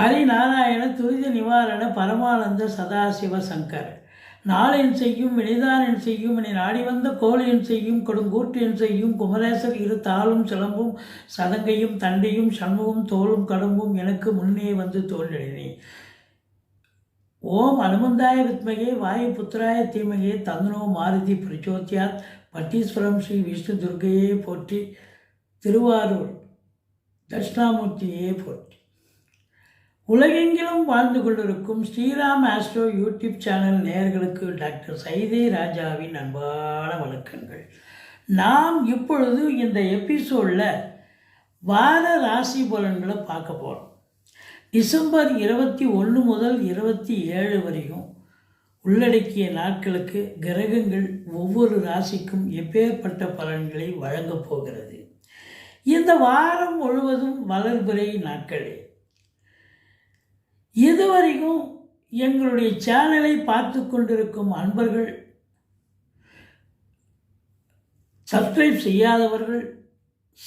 ஹரிநாராயண துரித நிவாரண பரமானந்த சதாசிவ சங்கர். நாளின் செய்யும் வினைதானென் செய்யும் என நாடி வந்த கோழியின் செய்யும் கொடுங்கூற்றியன் செய்யும் குமரேசர் இரு தாளும் சிலம்பும் சதங்கையும் தண்டையும் சண்முகம் தோளும் கடம்பும் எனக்கு முன்னே வந்து தோன்றினே. ஓம் அனுமந்தாய வித்மகே வாயு புத்திராய தீமகே தந்தனோ மாருதி பிரச்சோத்யாத் பட்டீஸ்வரம் ஸ்ரீ விஷ்ணு துர்கையே போற்றி திருவாரூர் தட்சிணாமூர்த்தியே போற்றி. உலகெங்கிலும் வாழ்ந்து கொண்டிருக்கும் ஸ்ரீராம் ஆஸ்ட்ரோ யூடியூப் சேனல் நேயர்களுக்கு டாக்டர் சைதே ராஜாவின் அன்பான வணக்கங்கள். நாம் இப்பொழுது இந்த எபிசோடில் வார ராசி பலன்களை பார்க்க போகிறோம் டிசம்பர் இருபத்தி ஒன்று முதல் இருபத்தி ஏழு வரையும் உள்ளடக்கிய நாட்களுக்கு கிரகங்கள் ஒவ்வொரு ராசிக்கும் எப்பேற்பட்ட பலன்களை வழங்கப் போகிறது. இந்த வாரம் முழுவதும் வளர்பிறை நாட்களே. இதுவரைக்கும் எங்களுடைய சேனலை பார்த்து கொண்டிருக்கும் அன்பர்கள் சப்ஸ்கிரைப் செய்யாதவர்கள்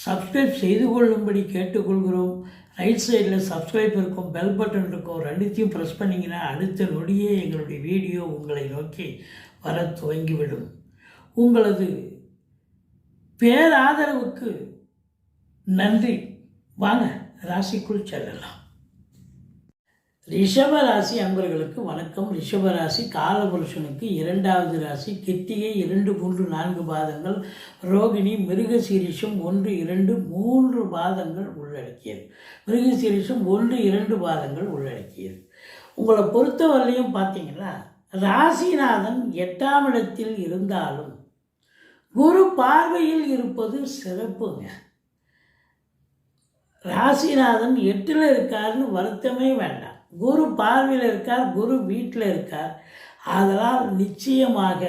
சப்ஸ்கிரைப் செய்து கொள்ளும்படி கேட்டுக்கொள்கிறோம். ரைட் சைடில் சப்ஸ்கிரைப் இருக்கும் பெல் பட்டன் இருக்கும் ரெண்டுத்தையும் ப்ரெஸ் பண்ணிங்கன்னா அடுத்த நொடியே எங்களுடைய வீடியோ உங்களை நோக்கி வர துவங்கிவிடும். உங்களது பேராதரவுக்கு நன்றி. வாங்க ராசிக்குள் செல்லலாம். ரிஷபராசி அன்பர்களுக்கு வணக்கம். ரிஷபராசி காலபுருஷனுக்கு இரண்டாவது ராசி. கித்திகை இரண்டு மூன்று நான்கு பாதங்கள். ரோகிணி மிருகசீரிஷம் ஒன்று இரண்டு மூன்று பாதங்கள் உள்ளடக்கியது. மிருகசீரிஷம் ஒன்று இரண்டு பாதங்கள் உள்ளடக்கியது. உங்களை பொறுத்தவரையிலையும் பார்த்தீங்கன்னா ராசிநாதன் எட்டாம் இடத்தில் இருந்தாலும் குரு பார்வையில் இருப்பது சிறப்புங்க. ராசிநாதன் எட்டில் இருக்காருன்னு வருத்தமே வேண்டாம். குரு பார்வையில் இருக்கார் குரு வீட்டில் இருக்கார். அதனால் நிச்சயமாக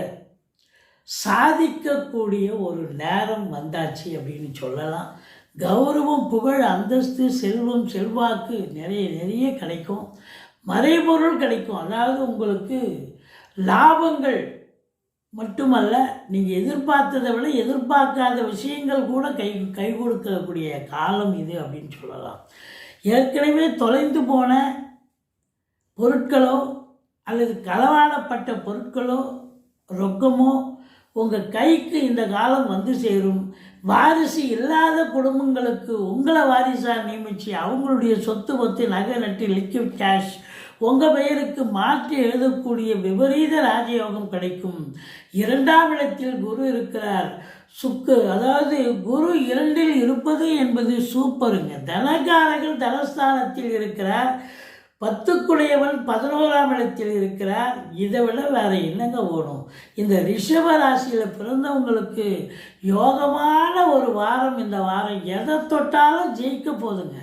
சாதிக்கக்கூடிய ஒரு நேரம் வந்தாச்சு அப்படின்னு சொல்லலாம். கௌரவம் புகழ் அந்தஸ்து செல்வம் செல்வாக்கு நிறைய நிறைய கிடைக்கும். மறைபொருள் கிடைக்கும். அதாவது உங்களுக்கு லாபங்கள் மட்டுமல்ல நீங்கள் எதிர்பார்த்ததை விட எதிர்பார்க்காத விஷயங்கள் கூட கை கை கொடுக்கக்கூடிய காலம் இது அப்படின்னு சொல்லலாம். ஏற்கனவே தொலைந்து போன பொருட்களோ அல்லது களவாடப்பட்ட பொருட்களோ ரொக்கமோ உங்கள் கைக்கு இந்த காலம் வந்து சேரும். வாரிசு இல்லாத குடும்பங்களுக்கு உங்களை வாரிசாக நியமித்து அவங்களுடைய சொத்து ஒத்து நகை நட்டு லிக்விட் கேஷ் உங்கள் பெயருக்கு மாற்றி எழுதக்கூடிய விபரீத ராஜயோகம் கிடைக்கும். இரண்டாம் இடத்தில் குரு இருக்கிறார். சுக்கு அதாவது குரு இரண்டில் இருப்பது என்பது சூப்பருங்க. தனக்காரர்கள் தனஸ்தானத்தில் இருக்கிறார். பத்துக்குடையவன் பதினோராம் இடத்தில் இருக்கிறார். இதை விட வேறு என்னங்க ஓடும் இந்த ரிஷப ராசியில் பிறந்தவங்களுக்கு யோகமான ஒரு வாரம் இந்த வாரம். எதை தொட்டாலும் ஜெயிக்க போதுங்க.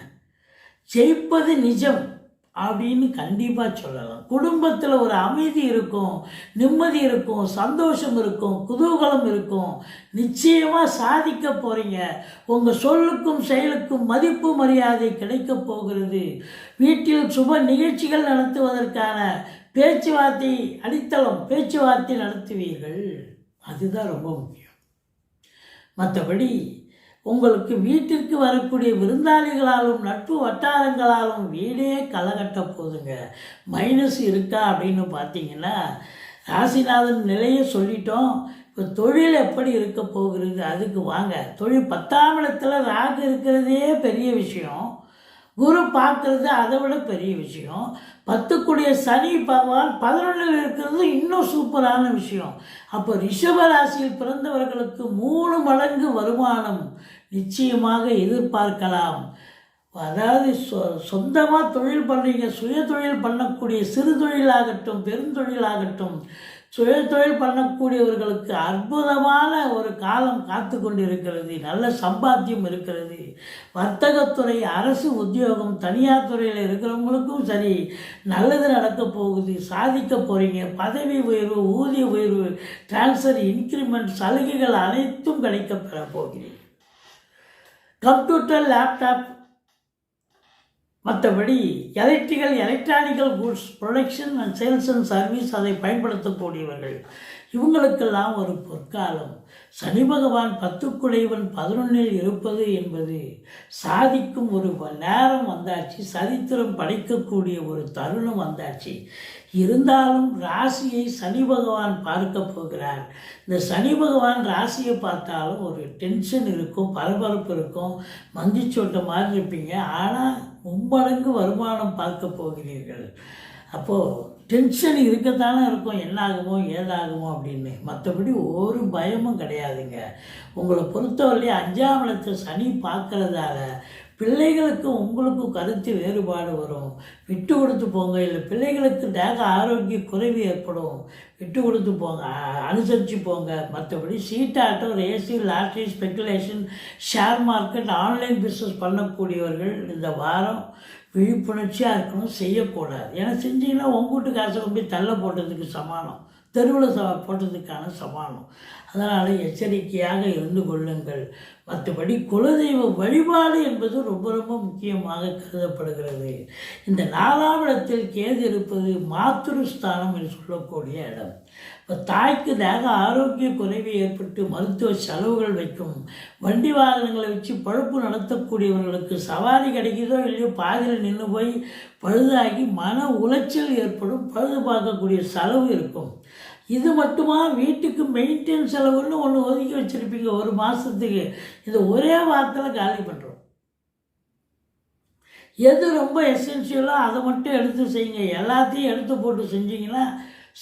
ஜெயிப்பது நிஜம். அப்படின்னு கண்டிப்பாக சொல்லலாம். குடும்பத்தில் ஒரு அமைதி இருக்கும் நிம்மதி இருக்கும் சந்தோஷம் இருக்கும் குதூகலம் இருக்கும். நிச்சயமாக சாதிக்க போகிறீங்க உங்கள் சொல்லுக்கும் செயலுக்கும் மதிப்பு மரியாதை கிடைக்க போகிறது. வீட்டில் சுப நிகழ்ச்சிகள் நடத்துவதற்கான பேச்சுவார்த்தை அடித்தளம் பேச்சுவார்த்தை நடத்துவீர்கள். அதுதான் ரொம்ப முக்கியம். மற்றபடி உங்களுக்கு வீட்டிற்கு வரக்கூடிய விருந்தாளிகளாலும் நட்பு வட்டாரங்களாலும் வீடே களைகட்ட போதுங்க மைனஸ் இருக்கா அப்படின்னு பார்த்தீங்கன்னா ராசிநாதன் நிலையை சொல்லிட்டோம். இப்போ தொழில் எப்படி இருக்க போகிறது அதுக்கு வாங்க. தொழில் பத்தாம் இடத்துல ராகு இருக்கிறதே பெரிய விஷயம். குரு பார்க்கறது அதை விட பெரிய விஷயம். பத்துக்குடிய சனி பகவான் பதினொன்றில் இருக்கிறது இன்னும் சூப்பரான விஷயம். அப்போ ரிஷபராசியில் பிறந்தவர்களுக்கு மூணு மடங்கு வருமானம் நிச்சயமாக எதிர்பார்க்கலாம். அதாவது சொ சொந்தமாக தொழில் பண்ணுறீங்க சுய தொழில் பண்ணக்கூடிய சிறு தொழிலாகட்டும் பெருந்தொழிலாகட்டும் சுய தொழில் பண்ணக்கூடியவர்களுக்கு அற்புதமான ஒரு காலம் காத்து கொண்டிருக்கிறது நல்ல சம்பாத்தியம் இருக்கிறது. வர்த்தகத்துறை அரசு உத்தியோகம் தனியார் துறையில் இருக்கிறவங்களுக்கும் சரி நல்லது நடக்க போகுது. சாதிக்க போகிறீங்க பதவி உயர்வு ஊதிய உயர்வு டிரான்ஸ்ஃபர் இன்க்ரிமெண்ட் சலுகைகள் அனைத்தும் கிடைக்க பெற போகிறீங்க கம்ப்யூட்டர் லேப்டாப் மற்றபடி electrical electronical goods production and sales and service அதை பயன்படுத்தக்கூடியவர்கள். இவங்களுக்கெல்லாம் ஒரு பொற்காலம். சனி பகவான் பத்துக்குடைவன் பதினொன்னில் இருப்பது என்பது சாதிக்கும் ஒரு நேரம் வந்தாச்சு. சரித்திரம் படைக்கக்கூடிய ஒரு தருணம் வந்தாச்சு. இருந்தாலும் ராசியை சனி பகவான் பார்க்க போகிறார். இந்த சனி பகவான் ராசியை பார்த்தாலும் ஒரு டென்ஷன் இருக்கும் பரபரப்பு இருக்கும். மந்திச்சோட்டை மாதிரி இருப்பீங்க. ஆனால் மும்மடங்கு வருமானம் பார்க்க போகிறீர்கள். அப்போது டென்ஷன் இருக்கத்தானே இருக்கும் என்ன ஆகுமோ ஏதாகுமோ அப்படின்னு. மற்றபடி ஒரு பயமும் கிடையாதுங்க. உங்களை பொறுத்தவரையிலே அஞ்சாம் இடத்தை சனி பார்க்குறதால பிள்ளைகளுக்கும் உங்களுக்கும் கருத்து வேறுபாடு வரும். விட்டு கொடுத்து போங்க. இல்லை பிள்ளைகளுக்கு தேக ஆரோக்கிய குறைவு ஏற்படும். விட்டு கொடுத்து போங்க. அனுசரித்து போங்க. மற்றபடி சீட்டாட்டம் ரேசி lottery speculation share market online business பண்ணக்கூடியவர்கள் இந்த வாரம் விழிப்புணர்ச்சியாக இருக்கணும். செய்யக்கூடாது. ஏன்னா செஞ்சீங்கன்னா உங்கள் வீட்டு காசை கொண்டு தள்ள போட்டதுக்கு சமானம். தெருவில் ச போட்டதுக்கான சமானம். அதனால் எச்சரிக்கையாக இருந்து கொள்ளுங்கள். மற்றபடி குலதெய்வ வழிபாடு என்பது ரொம்ப ரொம்ப முக்கியமாக கருதப்படுகிறது. இந்த நாலாம் இடத்தில் கேது இருப்பது மாத்திருஸ்தானம் என்று சொல்லக்கூடிய இடம். இப்போ தாய்க்கு தேக ஆரோக்கிய குறைவு ஏற்பட்டு மருத்துவ செலவுகள் வைக்கும். வண்டி வாகனங்களை வச்சு பழுப்பு நடத்தக்கூடியவர்களுக்கு சவாரி கிடைக்குதோ இல்லையோ பாதியில் நின்று போய் பழுதாகி மன உளைச்சல் ஏற்படும் பழுது பார்க்கக்கூடிய செலவு இருக்கும். இது மட்டுமா? வீட்டுக்கு மெயின்டைன் செலவுன்னு ஒன்று ஒதுக்கி வச்சுருப்பீங்க ஒரு மாதத்துக்கு இது ஒரே வாரத்தில் காலி பண்ணுறோம் எது ரொம்ப எசென்ஷியலோ அதை மட்டும் எடுத்து செய்யுங்க. எல்லாத்தையும் எடுத்து போட்டு செஞ்சீங்கன்னா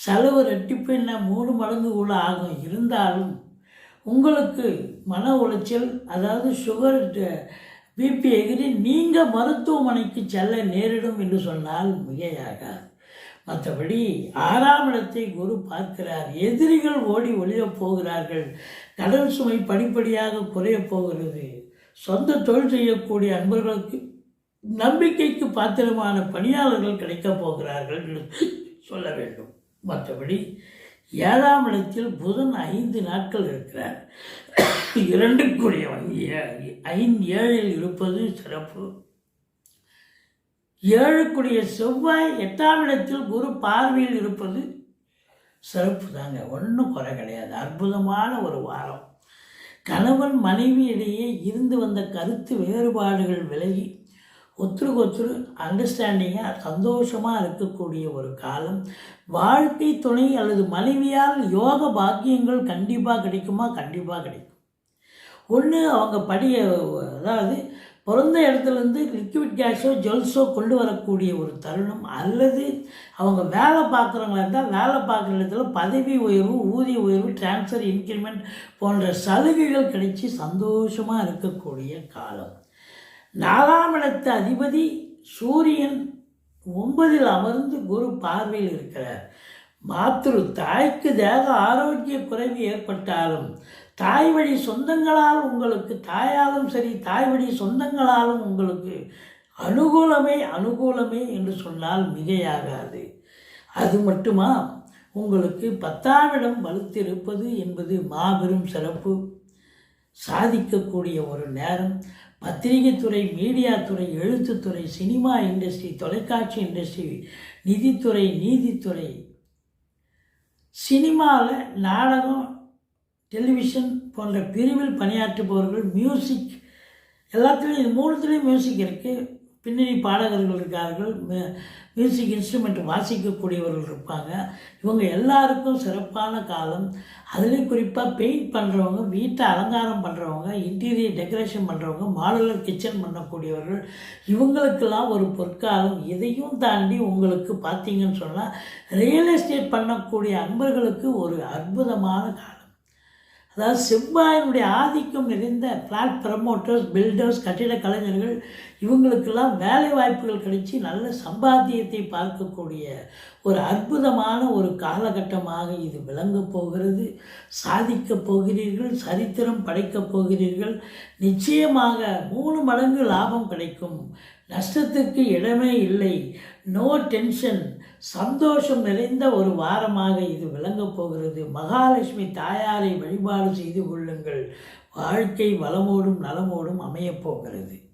செலவு ரெட்டிப்பு என்ன? மூணு மடங்கு கூட ஆகும். இருந்தாலும் உங்களுக்கு மன உளைச்சல் அதாவது சுகர் பிபி எகிரி நீங்கள் மருத்துவமனைக்கு செல்ல நேரிடும் என்று சொன்னால் மிகையாகாது. மற்றபடி ஆறாம் இடத்தை குரு பார்க்கிறார். எதிரிகள் ஓடி ஒளியப் போகிறார்கள். கடல் சுமை படிப்படியாக குறையப் போகிறது. சொந்த தொழில் செய்யக்கூடிய அன்பர்களுக்கு நம்பிக்கைக்கு பாத்திரமான பணியாளர்கள் கிடைக்கப் போகிறார்கள் என்று சொல்ல வேண்டும். மற்றபடி ஏழாம் இடத்தில் புதன் ஐந்து நாட்கள் இருக்கிறார். இரண்டுக்குரியவன் ஐந்து ஏழில் இருப்பது சிறப்பு. ஏழுக்குரிய செவ்வாய் எட்டாம் இடத்தில் குரு பார்வையில் இருப்பது சிறப்பு தாங்க ஒன்றும் குறை கிடையாது. அற்புதமான ஒரு வாரம். கணவன் மனைவி இடையே இருந்து வந்த கருத்து வேறுபாடுகள் விலகி ஒத்துருக்கு ஒத்துரு அண்டர்ஸ்டாண்டிங்காக சந்தோஷமாக இருக்கக்கூடிய ஒரு காலம். வாழ்க்கை துணை அல்லது மனைவியால் யோக பாக்கியங்கள் கண்டிப்பாக கிடைக்குமா? கண்டிப்பாக கிடைக்கும். ஒன்று அவங்க படிய அதாவது பிறந்த இடத்துலேருந்து லிக்விட் கேஷோ ஜுவல்ஸோ கொண்டு வரக்கூடிய ஒரு தருணம் அல்லது அவங்க வேலை பார்க்குறவங்களா இருந்தால் வேலை பார்க்குற இடத்துல பதவி உயர்வு ஊதிய உயர்வு டிரான்ஸ்ஃபர் இன்க்ரிமெண்ட் போன்ற சலுகைகள் கிடைச்சி சந்தோஷமாக இருக்கக்கூடிய காலம். நாலாம் இடத்து அதிபதி சூரியன் ஒன்பதில் அமர்ந்து குரு பார்வையில் இருக்கிறார். மாத்ரு தாய்க்கு தேக ஆரோக்கிய குறைவு ஏற்பட்டாலும் தாய் வழி சொந்தங்களால் உங்களுக்கு தாயாலும் சரி தாய் வழி சொந்தங்களாலும் உங்களுக்கு அனுகூலமே அனுகூலமே என்று சொன்னால் மிகையாகாது. அது மட்டுமா? உங்களுக்கு பத்தாம் இடம் வலுத்திருப்பது என்பது மாபெரும் சிறப்பு. சாதிக்கக்கூடிய ஒரு நேரம். பத்திரிகை துறை மீடியா துறை எழுத்துத்துறை சினிமா இண்டஸ்ட்ரி தொலைக்காட்சி இண்டஸ்ட்ரி நிதித்துறை நீதித்துறை. சினிமாவில் நாடகம் டெலிவிஷன் போன்ற பிரிவில் பணியாற்றுபவர்கள் மியூசிக் எல்லாத்துலேயும் இது மூணுத்துலேயும் மியூசிக் இருக்குது பின்னணி பாடகர்கள் இருக்கார்கள். மியூசிக் இன்ஸ்ட்ருமெண்ட் வாசிக்கக்கூடியவர்கள் இருப்பாங்க. இவங்க எல்லாருக்கும் சிறப்பான காலம். அதுலேயும் குறிப்பாக பெயிண்ட் பண்ணுறவங்க வீட்டை அலங்காரம் பண்ணுறவங்க இன்டீரியர் டெக்கரேஷன் பண்ணுறவங்க மாடலர் கிச்சன் பண்ணக்கூடியவர்கள் இவங்களுக்கெல்லாம் ஒரு பொற்காலம். இதையும் தாண்டி உங்களுக்கு பார்த்தீங்கன்னு சொன்னால் ரியல் எஸ்டேட் பண்ணக்கூடிய அன்பர்களுக்கு ஒரு அற்புதமான காலம். அதாவது செவ்வாயினுடைய ஆதிக்கம் நிறைந்த ஃப்ளாட் ப்ரமோட்டர்ஸ் பில்டர்ஸ் கட்டிட கலைஞர்கள் இவங்களுக்கெல்லாம் வேலை வாய்ப்புகள் கிடைச்சி நல்ல சம்பாத்தியத்தை பார்க்கக்கூடிய ஒரு அற்புதமான ஒரு காலகட்டமாக இது விளங்கப் போகிறது. சாதிக்கப் போகிறீர்கள் சரித்திரம் படைக்கப் போகிறீர்கள். நிச்சயமாக மூணு மடங்கு லாபம் கிடைக்கும். நஷ்டத்துக்கு இடமே இல்லை. நோ டென்ஷன் சந்தோஷம் நிறைந்த ஒரு வாரமாக இது விளங்கப் போகிறது. மகாலட்சுமி தாயாரை வழிபாடு செய்து கொள்ளுங்கள். வாழ்க்கை வளமோடும் நலமோடும் அமையப் போகிறது.